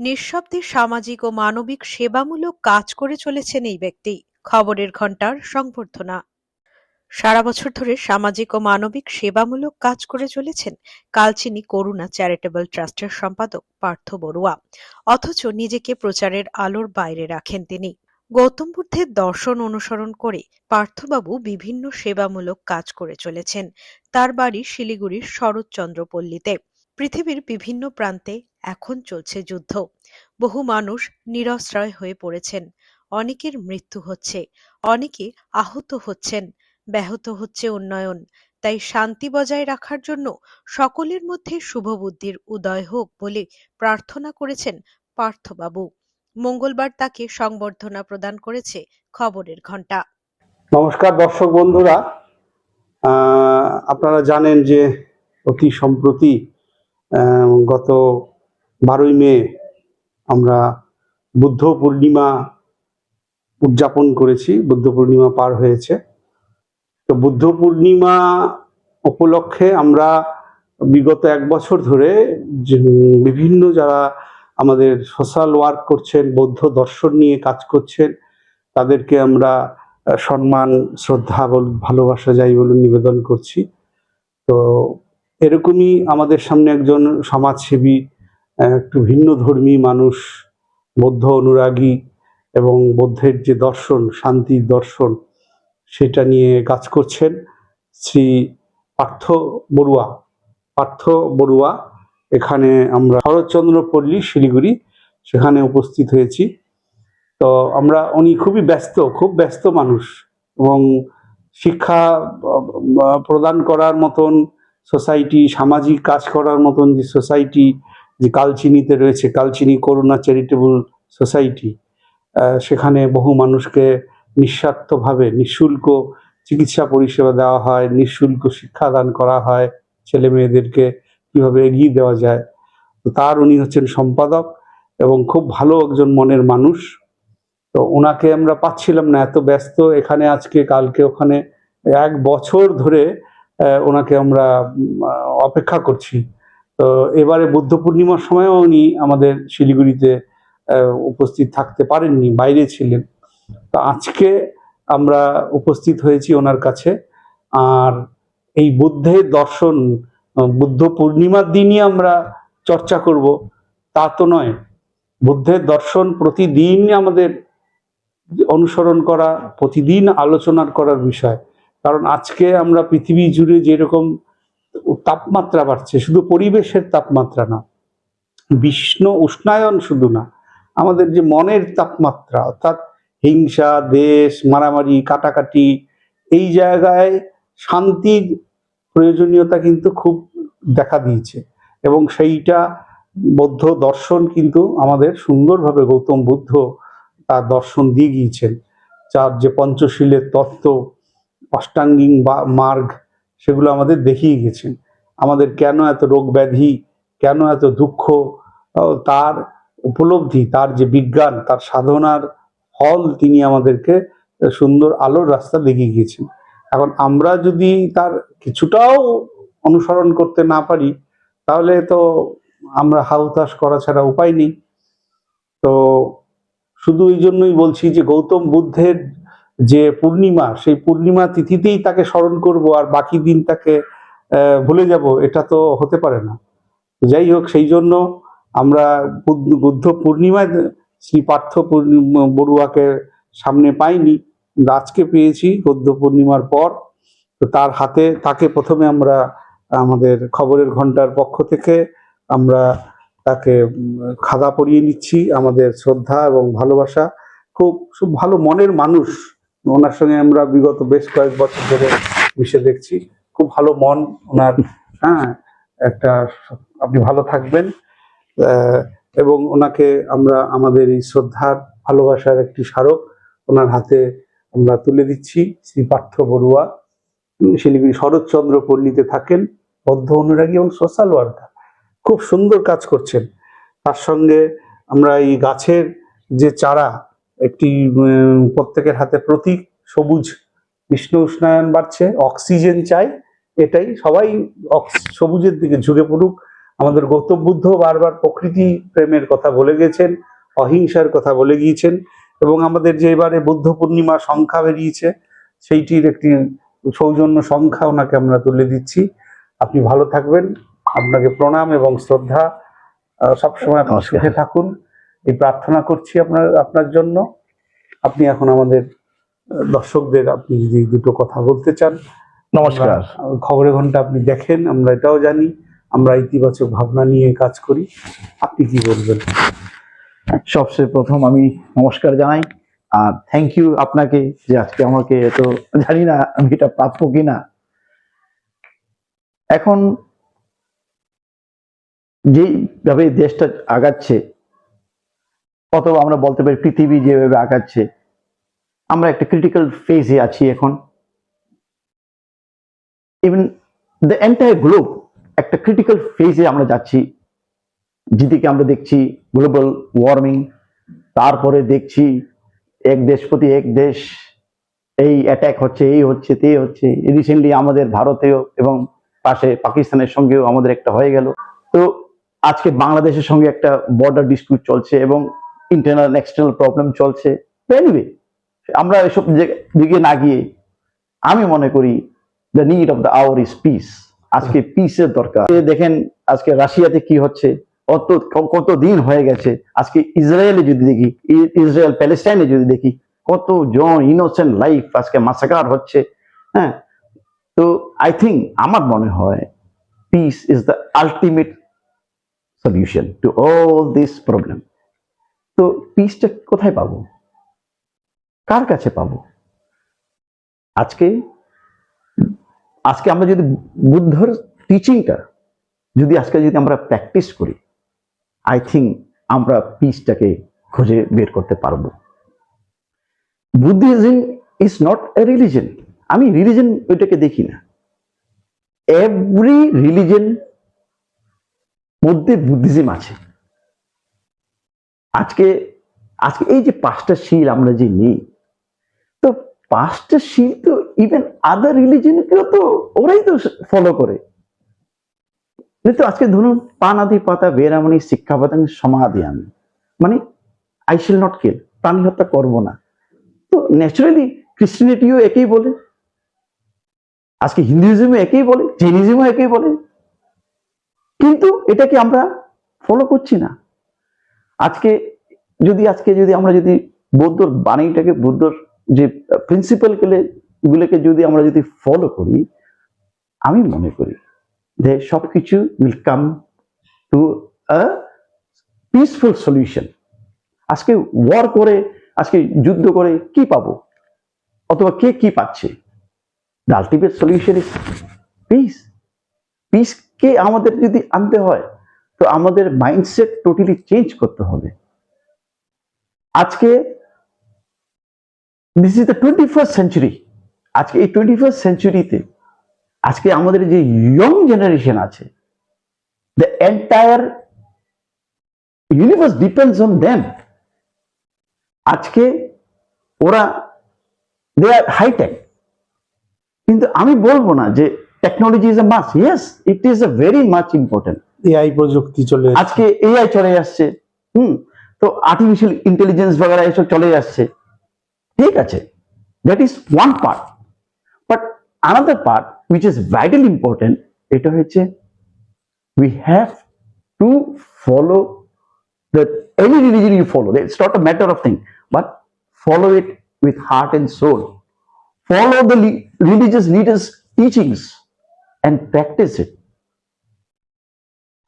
নিঃশব্দে সামাজিক ও মানবিক সেবামূলক কাজ করে চলেছেন এই ব্যক্তি। খবরের ঘণ্টার সংবর্ধনা। সারা বছর ধরে সামাজিক ও মানবিক সেবামূলক কাজ করে চলেছেন কালচিনি করুণা চ্যারিটেবল ট্রাস্টের সম্পাদক পার্থ বড়ুয়া। অথচ নিজেকে প্রচারের আলোর বাইরে রাখেন তিনি। গৌতম বুদ্ধের দর্শন অনুসরণ করে পার্থবাবু বিভিন্ন সেবামূলক কাজ করে চলেছেন। তার বাড়ি শিলিগুড়ির শরৎচন্দ্র পল্লীতে পৃথিবীর বিভিন্ন প্রান্তে এখন চলছে যুদ্ধ। বহু মানুষ নিরশ্রয় হয়ে পড়েছেন। অনেকের মৃত্যু হচ্ছে, অনেকে আহত হচ্ছেন, ব্যাহত হচ্ছে উন্নয়ন। তাই শান্তি বজায় রাখার জন্য সকলের মধ্যে শুভবুদ্ধির উদয় হোক বলে প্রার্থনা করেছেন পার্থবাবু। মঙ্গলবার তাকে সংবর্ধনা প্রদান করেছে খবরের ঘণ্টা নমস্কার দর্শক বন্ধুরা। আপনারা জানেন যে অতি সম্প্রতি গত বারোই মে আমরা বুদ্ধ পূর্ণিমা উদযাপন করেছি। বুদ্ধ পূর্ণিমা পার হয়েছে। তো বুদ্ধ পূর্ণিমা উপলক্ষে আমরা বিগত এক বছর ধরে বিভিন্ন যারা আমাদের সোশ্যাল ওয়ার্ক করছেন, বৌদ্ধ দর্শন নিয়ে কাজ করছেন, তাদেরকে আমরা সম্মান, শ্রদ্ধা বল, ভালোবাসা যাই বলে নিবেদন করছি। তো এরকমই আমাদের সামনে একজন সমাজসেবী একটু ভিন্ন ধর্মী মানুষ, বৌদ্ধ অনুরাগী এবং বৌদ্ধের যে দর্শন শান্তির দর্শন, সেটা নিয়ে কাজ করছেন শ্রী পার্থ বড়ুয়া। পার্থ বড়ুয়া, এখানে আমরা শরৎচন্দ্র পল্লী, শিলিগুড়ি, সেখানে উপস্থিত হয়েছি। তো আমরা, উনি খুবই ব্যস্ত, খুব ব্যস্ত মানুষ এবং শিক্ষা প্রদান করার মতন, সোসাইটি, সামাজিক কাজ করার মতন যে সোসাইটি যে কালচিনিতে রয়েছে, কালচিনি করুণা চ্যারিটেবল সোসাইটি সেখানে বহু মানুষকে নিঃস্বার্থভাবে নিঃশুল্ক চিকিৎসা পরিষেবা দেওয়া হয়, নিঃশুল্ক শিক্ষাদান করা হয় ছেলে মেয়েদেরকে কীভাবে এগিয়ে দেওয়া যায়। তো তার উনি হচ্ছেন সম্পাদক এবং খুব ভালো একজন মনের মানুষ। তো ওনাকে আমরা পাচ্ছিলাম না, এত ব্যস্ত এখানে আজকে, কালকে ওখানে। এক বছর ধরে ওনাকে আমরা অপেক্ষা করছি। তো এবারে বুদ্ধ পূর্ণিমার সময়ও উনি আমাদের শিলিগুড়িতে উপস্থিত থাকতে পারেননি, বাইরে ছিলেন। তো আজকে আমরা উপস্থিত হয়েছি ওনার কাছে। আর এই বুদ্ধের দর্শন, বুদ্ধ পূর্ণিমার দিনই আমরা চর্চা করব, তা তো নয়। বুদ্ধের দর্শন প্রতিদিন আমাদের অনুসরণ করা, প্রতিদিন আলোচনার করার বিষয়। কারণ আজকে আমরা পৃথিবী জুড়ে যেরকম তাপমাত্রা বাড়ছে, শুধু পরিবেশের তাপমাত্রা না বিশ্ব উষ্ণায়ন শুধু না, আমাদের যে মনের তাপমাত্রা, অর্থাৎ হিংসা, দেশ, মারামারি, কাটাকাটি, এই জায়গায় শান্তির প্রয়োজনীয়তা কিন্তু খুব দেখা দিয়েছে। এবং সেইটা বৌদ্ধ দর্শন কিন্তু আমাদের সুন্দরভাবে গৌতম বুদ্ধ তার দর্শন দিয়ে গিয়েছেন। যার যে পঞ্চশীলের তত্ত্ব, অষ্টাঙ্গিং বা মার্গ সেগুলো আমাদের দেখিয়ে গেছেন। আমাদের কেন এত রোগ ব্যাধি, কেন এত দুঃখ তার উপলব্ধি, তার যে বিজ্ঞান, তার সাধনার ফল তিনি আমাদেরকে সুন্দর আলোর রাস্তা দেখিয়ে গিয়েছেন। এখন আমরা যদি তার কিছুটাও অনুসরণ করতে না পারি, তাহলে তো আমরা হাউতাস করা ছাড়া উপায় নেই। তো শুধু এই জন্যই বলছি যে গৌতম বুদ্ধের যে পূর্ণিমা, সেই পূর্ণিমা তিথিতেই তাকে স্মরণ করব আর বাকি দিন তাকে ভুলে যাব, এটা তো হতে পারে না। যাই হোক, সেই জন্য আমরা বুদ্ধ পূর্ণিমায়, শ্রী পার্থ বড়ুয়াকে সামনে পাইনি, আজকে পেয়েছি বুদ্ধ পূর্ণিমার পর। তো তার হাতে, তাকে প্রথমে আমরা, আমাদের খবরের ঘণ্টার পক্ষ থেকে আমরা তাকে খাদা পরিয়ে নিচ্ছি। আমাদের শ্রদ্ধা এবং ভালোবাসা, খুব খুব ভালো মনের মানুষ ওনার সঙ্গে আমরা বিগত বেশ কয়েক বছর ধরে মিশে দেখছি। খুব ভালো মন ওনার। হ্যাঁ একটা আপনি ভালো থাকবেন। এবং ওনাকে আমরা আমাদের এই শ্রদ্ধার ভালোবাসার একটি স্মারক ওনার হাতে আমরা তুলে দিচ্ছি। শ্রী পার্থ বড়ুয়া। শিলিগুড়ি শরৎচন্দ্র পল্লীতে থাকেন, বদ্ধ অনুরাগী এবং সোশ্যাল ওয়ার্কার। খুব সুন্দর কাজ করছেন। তার সঙ্গে আমরা এই গাছের যে চারা একটি প্রত্যেকের হাতে প্রতীক সবুজ কৃষ্ণ উষ্ণায়ন বাড়ছে অক্সিজেন চাই এটাই সবাই সবুজের দিকে ঝুঁকে পড়ুক। আমাদের গৌতম বুদ্ধ বারবার প্রকৃতি প্রেমের কথা বলে গেছেন অহিংসার কথা বলে গিয়েছেন এবং আমাদের যে এবারে বুদ্ধ পূর্ণিমা সংখ্যা বেরিয়েছে সেইটির একটি সৌজন্য সংখ্যা ওনাকে আমরা তুলে দিচ্ছি। আপনি ভালো থাকবেন। আপনাকে প্রণাম এবং শ্রদ্ধা। সবসময়। সুখে থাকুন। এই প্রার্থনা করছি আপনার আপনার জন্য। আপনি এখন আমাদের দর্শকদের আপনি যদি দুটো কথা বলতে চান। নমস্কার। খবরের ঘণ্টা আপনি দেখেন আমরা এটাও জানি। আমরা ইতিবাচক ভাবনা নিয়ে কাজ করি। আপনি কি বলবেন? সবচেয়ে প্রথম আমি নমস্কার জানাই। আর থ্যাংক ইউ আপনাকে যে আজকে আমাকে এত জানি না আমি এটা প্রাপ্য কিনা। এখন যেভাবে দেশটা আগাচ্ছে অথবা আমরা বলতে পারি পৃথিবী যেভাবে আগাচ্ছে। আমরা একটা ক্রিটিক্যাল ফেজে আছি এখন। ইভেন দ্য এন্টায়ার গ্লোব একটা ক্রিটিক্যাল ফেজে আমরা যাচ্ছি। যেদিকে আমরা দেখছি গ্লোবাল ওয়ার্মিং তারপরে দেখছি এক দেশ প্রতি এক দেশ এই অ্যাটাক হচ্ছে, এই হচ্ছে, তে হচ্ছে। রিসেন্টলি আমাদের ভারতেও এবং পাশে পাকিস্তানের সঙ্গেও আমাদের একটা হয়ে গেল। তো আজকে বাংলাদেশের সঙ্গে একটা বর্ডার ডিসপিউট চলছে এবং ইন্টারনাল এক্সটার্নাল প্রবলেম চলছে। এনিওয়ে আমরা এসব দিকে না গিয়ে আমি মনে করি the need of the hour is peace আজকে পিসের দরকার। দেখেন আজকে রাশিয়াতে কি হচ্ছে, কত কত দিন হয়ে গেছে, আজকে ইসরায়েলে যদি দেখি ইসরায়েল প্যালেস্টাইনে যদি দেখি কত জন ইনোসেন্ট লাইফ আজকে মাসাকার হচ্ছে হ্যাঁ? তো আই থিঙ্ক আমার মনে হয় peace is the ultimate solution to all this problem তো পিসটা কোথায় পাবো? কার কাছে পাবো? আজকে আজকে আমরা যদি বুদ্ধর টিচিংটা যদি আজকে যদি আমরা প্র্যাকটিস করি আই থিঙ্ক আমরা পিসটাকে খুঁজে বের করতে পারব। Buddhism is not a religion আমি রিলিজন ওইটাকে দেখি না। এভরি রিলিজন মধ্যে বুদ্ধিজম আছে। আজকে আজকে এই যে পাঁচটা শিল আমরা যে নিই, তো পাঁচটা শিল তো ইভেন আদার রিলিজনকেও তো ওরাই তো ফলো করে। কিন্তু আজকে ধরুন পানাদি পাতা বেরামণি শিক্ষাপাতাং সমাধি আমি। মানে আই শিল নট কিল প্রাণী হত্যা করব না। তো ন্যাচারালি ক্রিশ্চিয়ানিটিও একই বলে। আজকে হিন্দুইজমও একই বলে জেনিজমও একই বলে। কিন্তু এটাকে আমরা ফলো করছি না। আজকে যদি আজকে যদি আমরা যদি বৌদ্ধর বাণীটাকে, বৌদ্ধর যে প্রিন্সিপাল গুলোকে যদি আমরা যদি ফলো করি, আমি মনে করি যে সবকিছু will come to peaceful solution আজকে ওয়ার করে, আজকে যুদ্ধ করে কি পাবো? অথবা কে কি পাচ্ছে? The ultimate solution is peace পিসকে আমাদের যদি আনতে হয় তো আমাদের মাইন্ডসেট টোটালি চেঞ্জ করতে হবে। আজকে this is the twenty first century আজকে এই টোয়েন্টি ফার্স্ট সেঞ্চুরিতে আজকে আমাদের যে ইয়ং জেনারেশন আছে the entire universe depends on them আজকে ওরা দে আর হাইটেক কিন্তু আমি বলব না যে technology is a must yes it is a very much important AI প্রযুক্তি চলে আজকে এআই চলে আসছে হুম? তো আর্টিফিশিয়াল ইন্টেলিজেন্স বগেরা এসব চলে আসছে। ঠিক আছে that is one part but another part which is vital important এটা হচ্ছে we have to follow the any religion you follow it's not a matter of thing but follow it with heart and soul follow the le- religious leaders teachings and practice it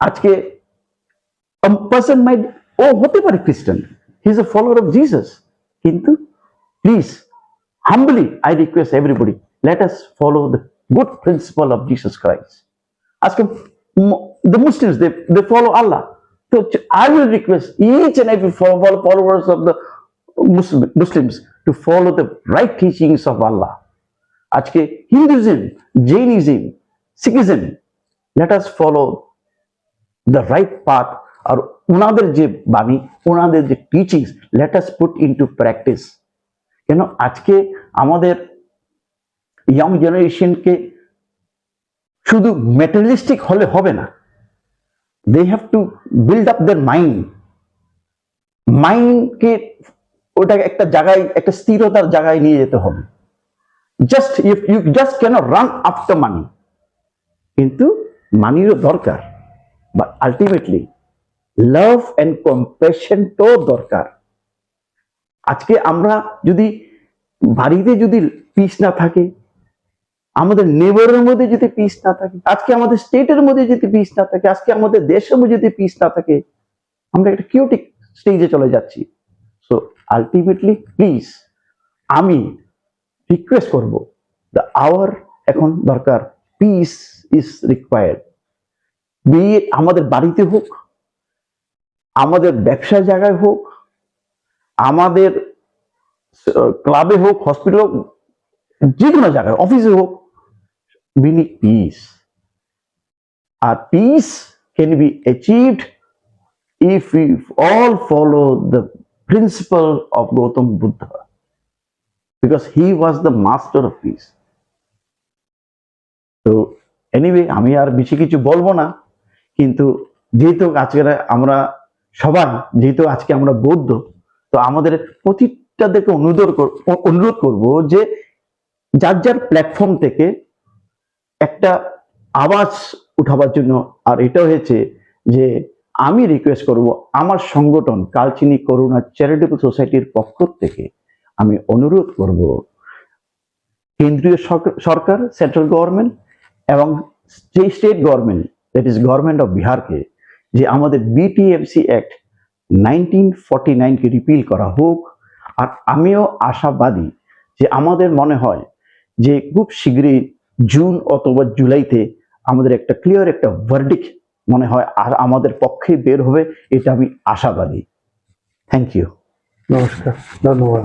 আজকে a person might ও হতে পারে খ্রিস্টান he is a follower of Jesus কিন্তু please humbly i request everybody let us follow the good principle of jesus christ আজকে the muslims they, they follow allah so i will request each and every fol- fol- followers of the Muslim, muslims to follow the right teachings of allah আজকে Hinduism Jainism Sikhism let us follow the right path আর ওনাদের যে বাণী ওনাদের যে teachings let us put into practice কেন আজকে আমাদের ইয়াং জেনারেশনকে শুধু মেটেরিয়ালিস্টিক হলে হবে না they have to build up their mind মাইন্ডকে ওটাকে একটা জায়গায়, একটা স্থিরতার জায়গায় নিয়ে যেতে হবে। Just if you just can run after money কিন্তু মানিরও দরকার বাট আলটিমেটলি লাভ অ্যান্ড কম্প্যাশনটাও দরকার। আজকে আমরা যদি বাড়িতে যদি পিস না থাকে, আমাদের নেবারের মধ্যে যদি পিস না থাকে, আজকে আমাদের স্টেটের মধ্যে যদি পিস না থাকে, আজকে আমাদের দেশের মধ্যে যদি পিস না থাকে, আমরা একটা কিউটিক স্টেজে চলে যাচ্ছি। সো আলটিমেটলি প্লিজ আমি রিকোয়েস্ট করব দ্য আওয়ার এখন দরকার। পিস ইজ রিকোয়ার্ড বি আমাদের বাড়িতে হোক আমাদের ব্যবসার জায়গায় হোক আমাদের ক্লাবে হোক হসপিটাল হোক যে কোনো জায়গায় অফিসে হোক we need peace. Our peace can be achieved if we all follow the principle of Gautam Buddha, because he was the master of peace. Anyway আমি আর বেশি কিছু বলব না, কিন্তু যেহেতু আজকে আমরা সবাই, যেহেতু আজকে আমরা বৌদ্ধ, তো আমাদের প্রতিটা প্রতিটাদেরকে অনুরোধ অনুরোধ করব যে যার যার প্ল্যাটফর্ম থেকে একটা আওয়াজ উঠাবার জন্য, আর এটা হয়েছে যে আমি রিকোয়েস্ট করব আমার সংগঠন কালচিনি করুণা চ্যারিটেবল সোসাইটির পক্ষ থেকে আমি অনুরোধ করব, কেন্দ্রীয় সরকার সেন্ট্রাল গভর্নমেন্ট এবং state government that is government of বিহারকে যে আমাদের বিটিএফসি অ্যাক্ট নাইনটিন ফর্টি নাইনকে রিপিল করা হোক। আর আমিও আশাবাদী যে আমাদের মনে হয় যে খুব শীঘ্রই জুন অথবা জুলাইতে আমাদের একটা ক্লিয়ার একটা ভার্ডিক মনে হয় আর আমাদের পক্ষে বের হবে, এটা আমি আশাবাদী। থ্যাংক ইউ নমস্কার, ধন্যবাদ।